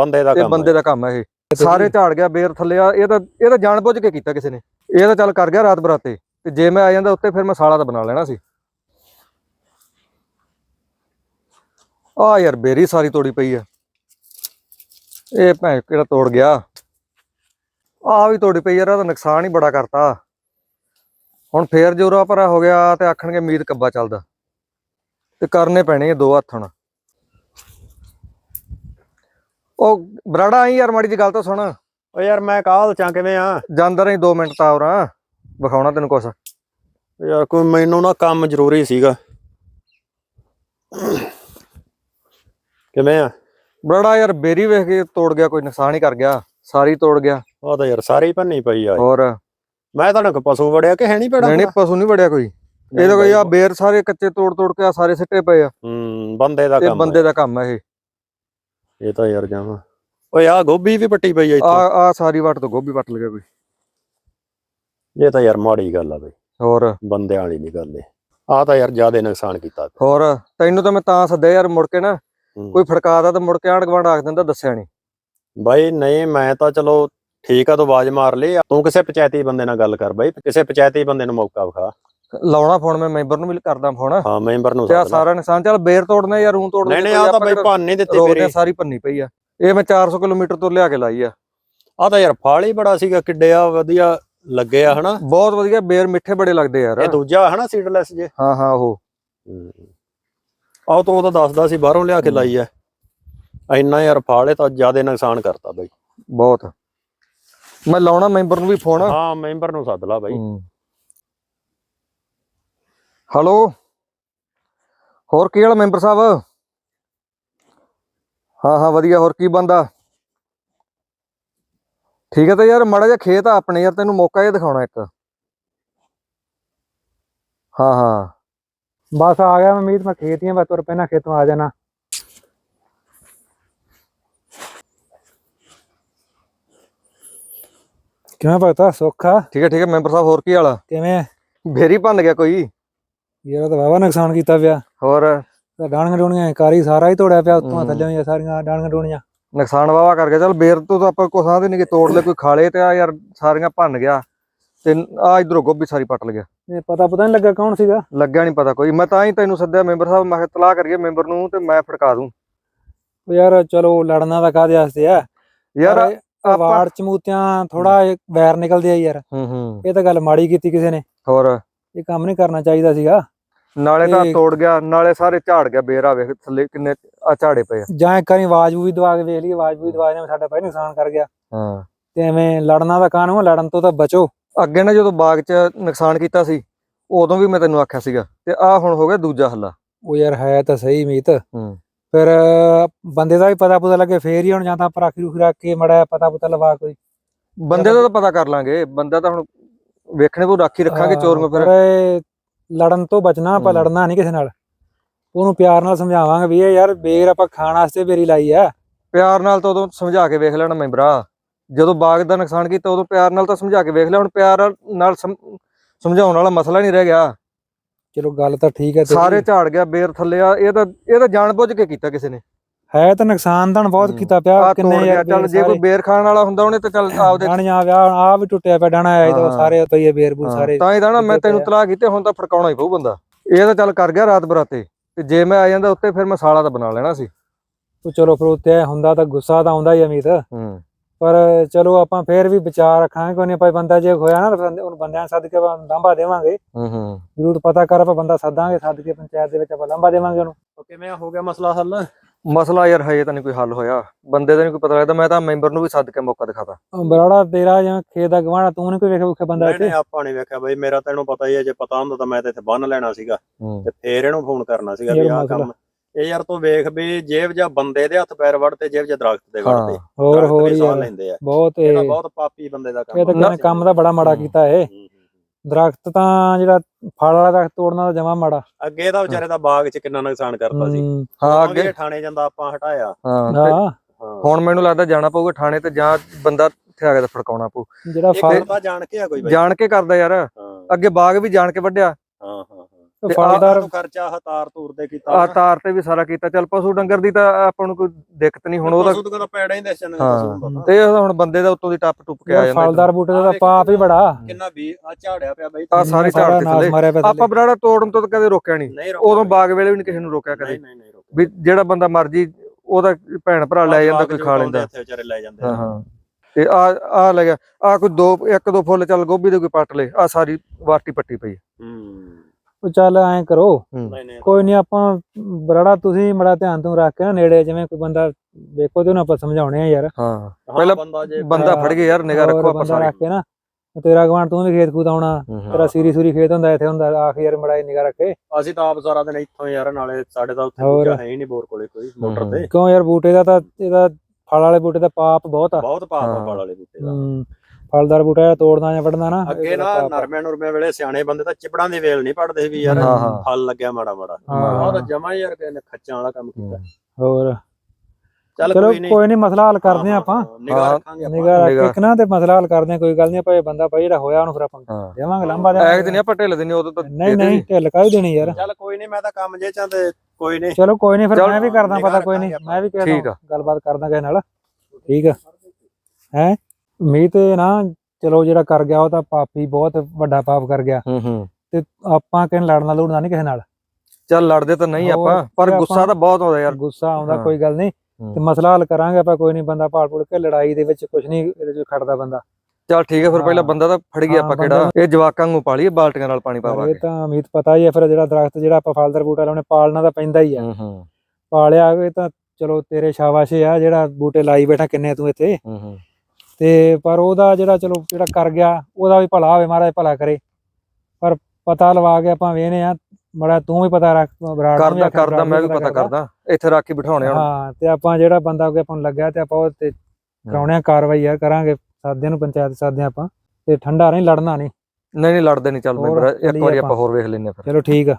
ਬੰਦੇ ਦਾ ਤੇ ਕੰਮ ਬੰਦੇ ਦਾ ਕੰਮ ਹੈ ਇਹ। ਸਾਰੇ ਝਾੜ ਗਿਆ ਬੇਰ ਥੱਲੇ ਆ ਇਹ ਤਾਂ ਇਹ ਤਾਂ ਜਾਣਬੁੱਝ ਕੇ ਕੀਤਾ ਕਿਸੇ ਨੇ। ਇਹ ਤਾਂ ਚੱਲ ਕਰ ਗਿਆ ਰਾਤ ਬਰਾਤੇ। ਤੇ ਜੇ ਮੈਂ ਆ ਜਾਂਦਾ ਉੱਤੇ ਫਿਰ ਮੈਂ ਸਾਲਾ ਤਾਂ ਬਣਾ ਲੈਣਾ ਸੀ। ਆ ਯਾਰ ਬੇਰੀ ਸਾਰੀ ਤੋੜੀ ਪਈ ਆ। ਇਹ ਭੈਣ ਕਿਹੜਾ ਤੋੜ ਗਿਆ? ਆ ਵੀ ਤੋੜੀ ਪਈ ਯਾਰ ਇਹਦਾ ਨੁਕਸਾਨ ਹੀ ਬੜਾ ਕਰਤਾ। ਹੁਣ ਫੇਰ ਜੋਰਾ ਭਰਾ ਹੋ ਗਿਆ ਤੇ ਆਖਣਗੇ ਮੀਤ ਕੱਬਾ ਚੱਲਦਾ। ਤੇ ਕਰਨੇ ਪੈਣੇ ਦੋ ਹੱਥ ਹੁਣ ਉਹ ਬਰਾੜਾ ਆਈ ਯਾਰ ਮਾੜੀ ਜੀ ਗੱਲ ਤਾਂ ਸੁਣ। ਓ ਯਾਰ ਮੈਂ ਕਾਹਲ ਚਾਂ ਕਿਵੇਂ ਆ? ਜਾਂਦਾ ਰਹੀ 2 ਮਿੰਟ ਤਾਂ ਔਰਾਂ ਵਿਖਾਉਣਾ ਤੈਨੂੰ ਕੁਛ। ਯਾਰ ਕੋਈ ਮੈਨੂੰ ਨਾ ਕੰਮ ਜ਼ਰੂਰੀ ਸੀਗਾ। ਕਿਵੇਂ ਆ? ਬਰਾੜਾ ਯਾਰ ਬੇਰੀ ਵੇਖ ਕੇ ਤੋੜ ਗਿਆ ਕੋਈ ਨੁਕਸਾਨ ਹੀ ਕਰ ਗਿਆ। ਸਾਰੀ ਤੋੜ ਗਿਆ। ਉਹ ਤਾਂ ਯਾਰ ਸਾਰੀ ਭੰਨੀ ਪਈ ਆ। ਹੋਰ? ਮੈਂ ਤਾਂ ਕੋ ਪਸ਼ੂ ਵੜਿਆ ਕਿ ਹੈ ਨਹੀਂ ਪੜਾ ਨਹੀਂ ਨਹੀਂ ਪਸ਼ੂ ਨਹੀਂ ਵੜਿਆ ਕੋਈ। ਇਹ ਤਾਂ ਕੋਈ ਆ ਬੇਰ ਸਾਰੇ ਕੱਚੇ ਤੋੜ ਤੋੜ ਕੇ ਆ ਸਾਰੇ ਸਿੱਟੇ ਪਏ ਆ। ਹੂੰ ਬੰਦੇ ਦਾ ਇਹ ਕੰਮ ਬੰਦੇ ਦਾ ਕੰਮ ਹੈ ਇਹ। ਆ। ਇਹ ਤਾਂ ਯਾਰ ਜਾਵਾਂ। ਓਏ ਆ ਗੋਭੀ ਵੀ ਪੱਟੀ ਪਈ ਆ ਆ ਇੱਥੇ ਆ ਸਾਰੀ ਵੱਟ ਤੋਂ ਗੋਭੀ ਵੱਟ ਲਗਾ ਕੋਈ। ਇਹ ਤਾਂ ਯਾਰ ਮਾੜੀ ਗੱਲ ਆ ਬਈ। ਹੋਰ? ਬੰਦਿਆਂ ਵਾਲੀ ਨਹੀਂ ਗੱਲ ਇਹ। ਆ ਤਾਂ ਯਾਰ ਜ਼ਿਆਦਾ ਨੁਕਸਾਨ ਕੀਤਾ। ਹੋਰ? ਤੈਨੂੰ ਤਾਂ ਮੈਂ ਤਾਂ ਸੱਦਿਆ ਯਾਰ ਮੁੜ ਕੇ ਨਾ। ਹੂੰ। ਕੋਈ ਫੜਕਾਦਾ ਤਾਂ ਮੁੜ ਕੇ ਆਂਢ ਗੁਆਂਢ ਆਖ ਦਿੰਦਾ ਦੱਸਿਆ ਨਹੀਂ ਬਾਈ ਨਹੀਂ ਮੈਂ ਤਾਂ ਚਲੋ ਠੀਕ ਆ ਤੂੰ ਆਵਾਜ਼ ਮਾਰ ਲਈ। ਤੂੰ ਕਿਸੇ ਪੰਚਾਇਤੀ ਬੰਦੇ ਨਾਲ ਗੱਲ ਕਰ ਬਾਈ। ਕਿਸੇ ਪੰਚਾਇਤੀ ਬੰਦੇ ਨੂੰ ਮੌਕਾ ਵਿਖਾ। ਲਾਉਣਾ ਫੋਨ ਮੈਂ ਮੈਂਬਰ ਨੂੰ ਵੀ ਕਰਦਾ ਫੋਨ। ਹਾਂ ਮੈਂਬਰ ਨੂੰ ਤੇ ਆ। ਸਾਰਾ ਨੁਕਸਾਨ ਚੱਲ ਬੇਰ ਤੋੜਨਾ ਯਾਰ ਊਂ ਤੋੜਨਾ ਨਹੀਂ ਨਹੀਂ ਆ ਤਾਂ ਬਾਈ ਭੰਨ ਨਹੀਂ ਦਿੱਤੀ ਮੇਰੀ। ਸਾਰੀ ਭੰਨੀ ਪਈ ਆ। ਇਹ ਮੈਂ 400 ਕਿਲੋਮੀਟਰ ਤੋਂ ਲਿਆ ਕੇ ਲਾਈ ਆ। ਆ ਤਾਂ ਯਾਰ ਫਲ ਹੀ ਬੜਾ ਸੀਗਾ ਕਿੱਡੇ ਆ ਵਧੀਆ ਲੱਗੇ ਆ ਹਨਾ? ਬਹੁਤ ਵਧੀਆ ਬੇਰ ਮਿੱਠੇ ਬੜੇ ਲੱਗਦੇ ਯਾਰ। ਇਹ ਦੂਜਾ ਹਨਾ ਸੀਡਲੈਸ ਜੇ? ਹਾਂ ਹਾਂ ਉਹ। ਆਹ ਤੂੰ ਉਹ ਤਾਂ ਦੱਸਦਾ ਸੀ ਬਾਹਰੋਂ ਲਿਆ ਕੇ ਲਾਈ ਐ ਇੰਨਾ ਯਾਰ ਫਲ ਇਹ ਤਾਂ ਜ਼ਿਆਦਾ ਨੁਕਸਾਨ ਕਰਤਾ ਬਾਈ। ਬਹੁਤ। ਮੈਂ ਲਾਉਣਾ ਮੈਂਬਰ ਨੂੰ ਵੀ ਫੋਨ। ਹਾਂ ਮੈਂਬਰ ਨੂੰ ਸੱਦ ਲਾ ਬਾਈ। ਹਲੋ। ਹੋਰ ਕੀ ਹਾਲ ਮੈਂਬਰ ਸਾਹਿਬ? ਹਾਂ ਹਾਂ ਵਧੀਆ। ਹੋਰ ਕੀ ਬੰਦਾ ਠੀਕ ਹੈ ਤਾਂ ਯਾਰ ਮਾੜਾ ਜਿਹਾ ਖੇਤ ਆ ਆਪਣੇ ਯਾਰ ਤੈਨੂੰ ਮੌਕਾ ਜਿਹਾ ਦਿਖਾਉਣਾ ਇੱਕ। ਹਾਂ ਹਾਂ। ਬਸ ਆ ਗਿਆ ਮੈਂ ਮੀਤ ਮੈਂ ਖੇਤ ਹੀ ਆ ਬਸ ਤੁਰ ਪੈਣਾ ਖੇਤੋਂ ਆ ਜਾਣਾ। ਕਿਵੇਂ ਪਤਾ ਸੌਖਾ ਠੀਕ ਹੈ ਠੀਕ ਹੈ। ਮੈਂਬਰ ਸਾਹਿਬ ਹੋਰ ਕੀ ਹਾਲ ਆ? ਕਿਵੇਂ? ਫੇਰੀ ਭੰਨ ਗਿਆ ਕੋਈ? ਯਾਰ ਤਾਂ ਵਾਵਾ ਨੁਕਸਾਨ ਕੀਤਾ ਪਿਆ। ਹੋਰ? ਤਾਂ ਡਾਣੀਆਂ ਡੋਣੀਆਂ ਕਾਰੀ ਸਾਰਾ ਹੀ ਤੋੜਿਆ ਪਿਆ ਉੱਤੋਂ। ਥੱਲੇ ਹੋਈਆਂ ਸਾਰੀਆਂ ਡਾਣੀਆਂ ਡੋਣੀਆਂ ਨੁਕਸਾਨ ਵਾਵਾ ਕਰ ਗਿਆ। ਚੱਲ ਬੇਰ ਤੋਂ ਤਾਂ ਆਪਾਂ ਕੁਛ ਆਂਦੇ ਨਹੀਂ ਕਿ ਤੋੜ ਲੈ ਕੋਈ ਖਾਲੇ ਤੇ ਆ ਯਾਰ ਸਾਰੀਆਂ ਭੰਨ ਗਿਆ। ਤੇ ਆ ਇਧਰੋਂ ਗੋਭੀ ਸਾਰੀ ਪੱਟ ਲਿਆ ਇਹ ਪਤਾ ਪਤਾ ਨਹੀਂ ਲੱਗਾ ਕੌਣ ਸੀਗਾ। ਲੱਗਿਆ ਨਹੀਂ ਪਤਾ ਕੋਈ। ਮੈਂ ਤਾਂ ਹੀ ਤੈਨੂੰ ਸੱਦਿਆ ਮੈਂਬਰ ਸਾਹਿਬ ਮੈਂ ਕਿਹਾ ਤਲਾਹ ਕਰੀਏ ਮੈਂਬਰ ਨੂੰ ਤੇ ਮੈਂ ਫੜਕਾ ਦੂੰ। ਯਾਰ ਚਲੋ ਲੜਨਾ ਤਾਂ ਕਾਹਦੇ ਵਾਸਤੇ ਆ। ਯਾਰ ਵਾੜ ਚਮੂਤਿਆਂ ਥੋੜਾ ਵੈਰ ਨਿਕਲਦੇ ਆ ਯਾਰ। ਹੂੰ ਹੂੰ। ਇਹ ਤਾਂ ਗੱਲ ਮਾੜੀ ਕੀਤੀ ਕਿਸੇ ਨੇ। ਹੋਰ? ਇਹ ਕੰਮ ਨਹੀਂ ਕਰਨਾ ਚਾਹੀਦਾ ਸੀਗਾ। ਨਾਲੇ ਤਾਂ ਤੋੜ ਗਿਆ ਨਾਲੇ ਸਾਰੇ ਝਾੜ ਗਿਆ ਬੇਰ ਵੇਖ ਥੱਲੇ ਕਿੰਨੇ ਆ ਝਾੜੇ ਪਏ ਆ। ਜਾਂ ਇੱਕ ਵਾਰੀ ਆਵਾਜ਼ ਵੀ ਦਵਾ ਕੇ ਵੇਖ ਲਈ ਆਵਾਜ਼ ਵੀ ਦਵਾ ਨੇ ਸਾਡਾ ਪਹਿਲਾਂ ਨੁਕਸਾਨ ਕਰ ਗਿਆ। ਹਾਂ। ਤੇ ਐਵੇਂ ਲੜਨਾ ਦਾ ਕਾਨੂੰਨ ਲੜਨ ਤੋਂ ਤਾਂ ਬਚੋ। ਅੱਗੇ ਨਾ ਜਦੋਂ ਬਾਗ 'ਚ ਨੁਕਸਾਨ ਕੀਤਾ ਸੀ ਉਦੋਂ ਵੀ ਮੈਂ ਤੈਨੂੰ ਆਖਿਆ ਸੀਗਾ ਤੇ ਆ ਹੁਣ ਹੋ ਗਿਆ ਦੂਜਾ ਹੱਲਾ। ਉਹ ਯਾਰ ਹੈ ਤਾਂ ਸਹੀ ਮੀਤ। ਹੂੰ। ਫਿਰ ਅਹ, ਬੰਦੇ ਦਾ ਵੀ ਪਤਾ ਪੁਤਾ ਲੱਗੇ ਫੇਰ ਹੀ ਹੁਣ ਜਾਂ ਤਾਂ ਆਪਾਂ ਰਾਖੀ ਰੂਖੀ ਰੱਖ ਕੇ ਮੜਾ ਪਤਾ ਪੁਤਾ ਲਵਾ ਕੋਈ। ਬੰਦੇ ਦਾ ਤਾਂ ਪਤਾ ਕਰ ਲਾਂਗੇ ਬੰਦਾ ਤਾਂ ਹੁਣ ਵੇਖਣੇ ਕੋ ਰਾਖੀ ਰੱਖਾਂਗੇ ਚੋਰ ਨੂੰ ਫਿਰ। ਲੜਨ ਤੋਂ ਬਚਣਾ ਆਪਾਂ। ਲੜਨਾ ਨਹੀਂ ਕਿਸੇ ਨਾਲ। ਉਹਨੂੰ ਪਿਆਰ ਨਾਲ ਸਮਝਾਵਾਂਗੇ ਵੀ ਇਹ ਯਾਰ ਬੇਰ ਆਪਾਂ ਖਾਣ ਵਾਸਤੇ ਬੇਰੀ ਲਾਈ ਆ। ਪਿਆਰ ਨਾਲ ਤਾਂ ਉਦੋਂ ਸਮਝਾ ਕੇ ਵੇਖ ਲੈਣਾ ਮੈਂਬਰਾ। ਜਦੋਂ ਬਾਗ ਦਾ ਨੁਕਸਾਨ ਕੀਤਾ ਉਦੋਂ ਪਿਆਰ ਨਾਲ ਤਾਂ ਸਮਝਾ ਕੇ ਵੇਖ ਲਿਆ। ਹੁਣ ਪਿਆਰ ਨਾਲ ਸਮ- ਸਮਝਾਉਣ ਵਾਲਾ ਮਸਲਾ ਨਹੀਂ ਰਹਿ ਗਿਆ। ਚਲੋ ਗੱਲ ਤਾਂ ਠੀਕ ਹੈ। ਸਾਰੇ ਝਾੜ ਗਿਆ ਬੇਰ ਥੱਲੇ ਆ। ਇਹ ਤਾਂ ਇਹ ਤਾਂ ਜਾਣਬੁੱਝ ਕੇ ਕੀਤਾ ਕਿਸੇ ਨੇ। ਹੈ ਤਾਂ ਨੁਕਸਾਨ ਤਾਂ ਬਹੁਤ। ਕੀਤਾ ਪਿਆ ਕਿੰਨੇ ਯਾਰ ਚੱਲ ਜੇ ਕੋਈ ਬੇਰ ਖਾਣ ਵਾਲਾ ਹੁੰਦਾ ਉਹਨੇ ਤਾਂ ਚੱਲ ਆਪਦੇ ਡਾਣੀਆਂ ਵਿਆਹ ਆ ਵੀ ਟੁੱਟਿਆ ਪਿਆ ਡਾਣਾ ਆਇਆ ਤਾਂ। ਸਾਰੇ ਉੱਤੇ ਹੀ ਆ ਬੇਰ ਹਾਂ, ਸਾਰੇ ਤਾਂ ਹੀ ਤਾਂ ਨਾ ਮੈਂ ਤੈਨੂੰ। ਤਲਾਹ ਕੀਤੀ ਹੁਣ ਤਾਂ ਫੜਕਾਉਣਾ ਹੀ ਪਊ ਬੰਦਾ। ਇਹ ਤਾਂ ਚੱਲ ਕਰ ਗਿਆ ਰਾਤ ਬਰਾਤੇ ਤੇ ਜੇ ਮੈਂ ਆ ਜਾਂਦਾ ਉੱਤੇ ਫਿਰ ਮੈਂ ਸਾਲਾ ਤਾਂ ਬਣਾ ਲੈਣਾ ਸੀ। ਉਹ ਚਲੋ ਫਿਰ ਉੱਤੇ ਹੁੰਦਾ ਤਾਂ ਗੁੱਸਾ ਤਾਂ ਆਉਂਦਾ ਹੀ ਅਮੀਤ ਹੂੰ। ਪਰ ਚਲੋ ਆਪਾਂ ਫੇਰ ਵੀ ਵਿਚਾਰ ਰੱਖਾਂਗੇ ਕੋਈ ਨਹੀਂ ਭਾਈ ਬੰਦਾ ਜੇ ਹੋਇਆ ਨਾ ਤਾਂ ਉਹਨੂੰ ਬੰਦਿਆਂ ਨੂੰ ਸੱਦ ਕੇ ਆਪਾਂ ਲਾਂਭਾ ਦੇਵਾਂਗੇ। ਹੂੰ ਹੂੰ। ਜ਼ਰੂਰ ਪਤਾ ਕਰ ਆਪਾਂ ਬੰਦਾ ਸੱਦਾਂਗੇ ਸੱਦ ਕੇ ਪੰਚਾਇਤ ਦੇ ਵਿੱਚ ਆਪਾਂ ਲਾਂਭਾ ਦੇਵਾਂਗੇ ਉਹਨੂੰ। ਕਿਵੇਂ ਹੋ ਗਿਆ ਮਸਲਾ ਹੱਲ। ਮਸਲਾ ਯਾਰ ਹਜੇ ਤਾਂ ਨਹੀਂ ਕੋਈ ਹੱਲ ਹੋਇਆ। ਬੰਦੇ ਦਾ ਨਹੀਂ ਕੋਈ ਪਤਾ ਲੱਗਦਾ। ਮੈਂ ਤਾਂ ਮੈਂਬਰ ਨੂੰ ਵੀ ਸੱਦ ਕੇ ਮੌਕਾ ਦਿਖਾਤਾ। ਬਰਾੜਾ ਤੇਰਾ ਜਿਵੇਂ ਖੇਤ ਦਾ ਗਵਾਣਾ ਤੂੰ ਨਹੀਂ ਕੋਈ ਵੇਖਿਆ ਭੁੱਖਾ ਬੰਦਾ ਨਹੀਂ ਇੱਥੇ? ਨਹੀਂ ਆਪਾਂ ਨਹੀਂ ਵੇਖਿਆ ਬਾਈ। ਮੇਰਾ ਤੈਨੂੰ ਪਤਾ ਹੀ ਹੈ ਜੇ ਪਤਾ ਹੁੰਦਾ ਤਾਂ ਮੈਂ ਤਾਂ ਇੱਥੇ ਬੰਨ ਲੈਣਾ ਸੀਗਾ। ਤੇ ਫੇਰ ਇਹਨੂੰ ਫੋਨ ਕਰਨਾ ਸੀਗਾ ਵੀ ਆਹ ਕੰਮ। ਇਹ ਯਾਰ ਤੂੰ ਵੇਖ ਵੀ ਜੇਬ ਜਾਂ ਬੰਦੇ ਦੇ ਹੱਥ ਪੈਰ ਵੜਦੇ ਜੇਬ ਜਾਂ ਦਰਖਤ ਦੇ ਵੜਦੇ। ਹੋਰ ਹੋਰ ਯਾਰ। ਬਹੁਤ ਇਹ ਬਹੁਤ ਪਾਪੀ ਬੰਦੇ ਦਾ ਕੰਮ ਇਹ ਤਾਂ ਕੰਮ। ਦਾ ਬੜਾ ਮਾੜਾ। ਕੀਤਾ ਇਹ। ਦਰਖਤ ਤਾਂ ਜਿਹੜਾ ਫਲ ਵਾਲਾ ਦਰਖਤ ਤੋੜਨਾ ਤਾਂ ਜਮਾ ਮਾੜਾ। ਅੱਗੇ ਤਾਂ ਵਿਚਾਰੇ ਦਾ ਬਾਗ 'ਚ ਕਿੰਨਾ ਨੁਕਸਾਨ ਕਰਤਾ ਸੀ। ਹੂੰ, ਹਾਂ ਅੱਗੇ ਥਾਣੇ ਜਾਂਦਾ ਆਪਾਂ ਹਟਾਇਆ। ਹਾਂ। ਤੇ ਹਾਂ। ਹਾਂ ਹੁਣ ਮੈਨੂੰ ਲੱਗਦਾ ਜਾਣਾ ਪਊਗਾ ਥਾਣੇ ਤੇ ਜਾਂ ਬੰਦਾ ਇੱਥੇ ਆ ਕੇ ਤਾਂ ਫੜਕਾਉਣਾ ਪਊ। ਜਿਹੜਾ ਇਹ ਫਲ ਕਰਦਾ ਜਾਣ ਕੇ ਆ ਕੋਈ ਬਾਈ। ਜਾਣ ਕੇ ਕਰਦਾ ਯਾਰ। ਹਾਂ। ਅੱਗੇ ਬਾਗ ਵੀ ਜਾਣ ਕੇ ਵੱਢਿਆ। ਹਾਂ ਹਾਂ। ਫਲਦਾਰ ਤੂੰ ਖਰਚਾ ਹਤਾਰ ਤੂਰ ਦੇ ਕੀਤਾ ਆ ਤਾਰ ਤੇ ਵੀ ਸਾਰਾ ਕੀਤਾ। ਚੱਲ ਪਸ਼ੂ ਡੰਗਰ ਦੀ ਤਾਂ ਆਪਾਂ ਨੂੰ ਕੋਈ ਦਿੱਕਤ ਨਹੀਂ ਹੁਣ ਉਹਦਾ ਪਸ਼ੂ ਤਾਂ ਪੈੜਾ ਹੀ ਦੱਸਣ ਹਾਂ। ਤੇ। ਇਹ ਹੁਣ ਬੰਦੇ ਦਾ ਉੱਤੋਂ ਦੀ ਟੱਪ ਟੁੱਪ ਕੇ ਆ ਜਾਂਦਾ ਫਲਦਾਰ ਬੂਟੇ ਦਾ ਤਾਂ ਪਾਪ ਹੀ ਬੜਾ। ਕਿੰਨਾ ਵੀ ਆ ਝਾੜਿਆ ਪਿਆ ਬਾਈ। ਆ ਸਾਰੇ ਝਾੜ ਤੇ ਥੱਲੇ। ਆਪਾਂ ਬਰਾੜਾ ਤੋੜਨ ਤੋਂ ਤਾਂ ਕਦੇ ਰੋਕਿਆ ਨਹੀਂ। ਉਦੋਂ ਬਾਗ ਵੇਲੇ ਵੀ ਨਹੀਂ ਕਿਸੇ ਨੂੰ ਰੋਕਿਆ ਕਦੇ। ਨਹੀਂ ਨਹੀਂ ਨਹੀਂ ਰੋਕਿਆ। ਵੀ ਜਿਹੜਾ ਬੰਦਾ ਮਰਜ਼ੀ ਉਹਦਾ ਭੈਣ ਭਰਾ ਲੈ ਜਾਂਦਾ ਕੋਈ ਖਾ ਲੈਂਦਾ। ਇੱਥੇ ਵਿਚਾਰੇ ਲੈ ਜਾਂਦੇ ਹਾਂ ਹਾਂ। ਤੇ ਆ ਆ ਲੱਗਿਆ ਆ ਕੋਈ ਦੋ ਇੱਕ ਦੋ ਫੁੱਲ ਚੱਲ ਗੋਭੀ ਦੇ ਕੋਈ ਪੱਟ ਲੇ। ਆ ਸਾਰੀ ਵਾਟੀ ਪੱਟੀ ਪਈ ਹੈ। ਉਹ ਚੱਲ ਐਂ ਕਰੋ। ਨਹੀਂ ਨਹੀਂ। ਕੋਈ ਨਹੀਂ ਆਪਾਂ ਬਰਾੜਾ ਤੁਸੀਂ ਬੜਾ ਧਿਆਨ ਤੋਂ ਰੱਖ ਕੇ ਨਾ ਨੇੜੇ ਜਿਵੇਂ ਕੋਈ ਬੰਦਾ ਵੇਖੋ ਤੇ ਉਹਨੂੰ ਆਪਾਂ ਸਮਝਾਉਣੇ ਆ ਯਾਰ। ਹਾਂ। ਪਹਿਲਾਂ ਬੰਦਾ ਜੇ ਬੰਦਾ ਫੜ ਗਏ ਯਾਰ ਨਿਗਾਹ ਹੋਰ ਰੱਖੋ ਆਪਾਂ ਸਾਰੇ। ਰੱਖ ਕੇ ਨਾ ਤੇਰਾ ਗਵਾਂਡ ਤੂੰ ਵੀ ਖੇਤ ਖੂਤ ਆਉਣਾ ਤੇਰਾ ਸੀਰੀ ਸੂਰੀ ਖੇਤ ਹੁੰਦਾ ਇੱਥੇ ਹੁੰਦਾ ਆਖ ਯਾਰ ਮੜਾਈ ਨਿਗਾਹ ਰੱਖੇ। ਅਸੀਂ ਤਾਂ ਆਪ ਸਾਰਾ ਦਿਨ ਇੱਥੋਂ ਯਾਰ ਨਾਲੇ ਸਾਡੇ ਤਾਂ ਉੱਥੇ ਹੈ ਹੀ ਨਹੀਂ ਬੋਰ ਕੋਲੇ ਕੋਈ ਮੋਟਰ। ਤੇ। ਕਿਉਂ ਯਾਰ ਬੂਟੇ ਦਾ ਤਾਂ ਇਹਦਾ ਫਲ ਵਾਲੇ ਬੂਟੇ ਦਾ ਪਾਪ ਬਹੁਤ ਆ। ਬਹੁਤ ਭਾਰ ਹਾਂ। ਫਲ ਵਾਲੇ ਬੂਟੇ ਦਾ। ਫਲਦਾਰ ਬੂਟਾ ਜਿਹੜਾ ਤੋੜਨਾ ਜਾਂ ਵੱਢਣਾ ਨਾ ਅੱਗੇ ਨਾ। ਨਰਮੇ ਨੁਰਮੇ ਵੇਲੇ ਸਿਆਣੇ ਬੰਦੇ ਤਾਂ ਚਿਪੜਾਂ ਦੀ ਵੇਲ ਨਹੀਂ ਪੜਦੇ ਵੀ ਯਾਰ। ਫਲ ਲੱਗਿਆ ਮਾੜਾ ਮਾੜਾ। ਉਹ ਤਾਂ ਜਮਾ ਹੀ ਯਾਰ ਕਿਸੇ ਨੇ ਖੱਚਾਂ ਵਾਲਾ ਕੰਮ ਕੀਤਾ। ਹੋਰ। ਚੱਲ ਕੋਈ ਨਹੀਂ। ਕੋਈ ਨਹੀਂ ਮਸਲਾ ਹੱਲ ਕਰਦੇ ਆ ਆਪਾਂ। ਨਿਗਾਹ ਹਾਂ, ਰੱਖਾਂਗੇ ਆਪਾਂ। ਨਿਗਾਹ ਰੱਖ। ਕੇ ਨਾ ਤੇ ਮਸਲਾ ਹੱਲ ਕਰਦੇ ਆ ਕੋਈ ਗੱਲ ਨਹੀਂ ਆਪਾਂ ਇਹ ਬੰਦਾ ਭਾਈ ਜਿਹੜਾ ਹੋਇਆ ਉਹਨੂੰ ਫਿਰ ਆਪਾਂ ਦੇਵਾਂਗੇ ਲੰਬਾ ਐਗ ਤੇ ਨਹੀਂ ਆਪਾਂ ਢਿੱਲ ਦਿੰਦੇ ਉਦੋਂ ਤਾਂ ਨਹੀਂ ਦੇ ਨਹੀਂ ਢਿੱਲ ਕਾਹਦੀ ਦੇਣੀ ਯਾਰ? ਚੱਲ ਕੋਈ ਨਹੀਂ ਮੈਂ ਤਾਂ ਕੰਮ ਜੇ ਚਾਂਦੇ ਕੋਈ ਨਹੀਂ। ਚਲੋ ਕੋਈ ਨਹੀਂ ਫਿਰ ਮੈਂ ਵੀ ਕਰਦਾ ਪਤਾ ਕੋਈ ਨਹੀਂ ਮੈਂ ਵੀ ਆ। ਗੱਲਬਾਤ ਕਰਦਾ ਕਿਸੇ ਨਾਲ। ਠੀਕ ਆ। ਹੈ? ਮੀਤ ਨਾ ਚਲੋ ਜਿਹੜਾ ਕਰ ਗਿਆ ਉਹ ਤਾਂ ਪਾਪੀ ਬਹੁਤ ਵੱਡਾ ਪਾਪ ਕਰ ਗਿਆ। ਹੂੰ ਹੂੰ। ਤੇ ਆਪਾਂ ਕਿਨ ਲੜਨਾ ਲੁੜਨਾ ਨਹੀਂ ਕਿਸੇ ਨਾਲ? ਚੱਲ ਲੜਦੇ ਤਾਂ ਨਹੀਂ ਆਪਾਂ ਪਰ ਤੇ ਗੁੱਸਾ ਤਾਂ ਬਹੁਤ ਆਉਂਦਾ ਯਾਰ। ਗੁੱਸਾ ਆਉਂਦਾ। ਕੋਈ ਗੱਲ ਨਹੀਂ। ਤੇ ਮਸਲਾ ਹੱਲ ਕਰਾਂਗੇ ਆਪਾਂ ਕੋਈ ਨਹੀਂ ਬੰਦਾ ਭਾਲ ਭੁਲ ਕੇ ਲੜਾਈ ਦੇ ਵਿੱਚ ਕੁਝ ਨਹੀਂ ਇਹਦੇ ਚ ਖੜਦਾ ਬੰਦਾ। ਚੱਲ ਠੀਕ ਹੈ ਫਿਰ ਪਹਿਲਾਂ। ਬੰਦਾ ਤਾਂ ਫੜ ਗਿਆ ਆਪਾਂ ਕਿਹੜਾ। ਇਹ ਜਵਾਕਾਂ ਨੂੰ ਪਾਲੀਏ ਬਾਲਟੀਆਂ ਨਾਲ ਪਾਣੀ ਪਾ ਪਾ ਇਹ ਤਾਂ ਉਮੀਦ ਪਤਾ ਹੀ ਹੈ ਫਿਰ ਜਿਹੜਾ ਦਰਖਤ ਜਿਹੜਾ ਆਪਾਂ ਫਲਦਾਰ ਬੂਟਾ ਲਾਉਣੇ ਪਾਲਣਾ ਤਾਂ ਪੈਂਦਾ ਹੀ ਆ ਹੂੰ ਹੂੰ। ਪਾਲਿਆ ਇਹ ਤਾਂ ਚਲੋ ਤੇਰੇ ਸ਼ਾਬਾਸ਼ ਆ ਜਿਹੜਾ ਬੂਟੇ ਲਾਈ ਬੈਠਾ ਕਿੰਨੇ ਤੂੰ ਇੱਥੇ। ਹੂੰ ਹੂੰ। ਤੇ ਪਰ ਉਹਦਾ ਜਿਹੜਾ ਚਲੋ ਜਿਹੜਾ ਕਰ ਗਿਆ ਉਹਦਾ ਵੀ ਭਲਾ ਹੋਵੇ ਮਹਾਰਾਜ ਭਲਾ ਕਰੇ। ਪਰ ਪਤਾ ਲਵਾ ਕੇ ਆਪਾਂ ਵੇਨੇ ਆ ਮੜਾ ਤੂੰ ਵੀ ਪਤਾ ਰੱਖ ਬਰਾੜ ਕਰਦਾ ਕਰਦਾ ਮੈਂ ਵੀ ਪਤਾ ਕਰਦਾ। ਇੱਥੇ ਰੱਖ ਕੇ ਬਿਠਾਉਣੇ ਹੁਣ। ਹਾਂ ਤੇ ਆਪਾਂ ਜਿਹੜਾ ਬੰਦਾ ਕੋਈ ਆਪਾਂ ਨੂੰ ਲੱਗਿਆ ਤੇ ਆਪਾਂ ਉਹ ਤੇ ਕਰਾਉਣੇ ਆ ਕਾਰਵਾਈ ਯਾਰ ਕਰਾਂਗੇ ਸਾਦਿਆਂ ਨੂੰ ਪੰਚਾਇਤ ਸਾਦਿਆਂ ਆਪਾਂ। ਤੇ ਠੰਡਾ ਨਹੀਂ ਲੜਨਾ ਨਹੀਂ। ਨਹੀਂ ਨਹੀਂ ਲੜਦੇ ਨਹੀਂ ਚੱਲ ਮੈਂ ਇੱਕ ਵਾਰੀ। ਆਪਾਂ। ਹੋਰ ਵੇਖ ਲੈਨੇ ਫਿਰ। ਚਲੋ ਠੀਕ ਆ।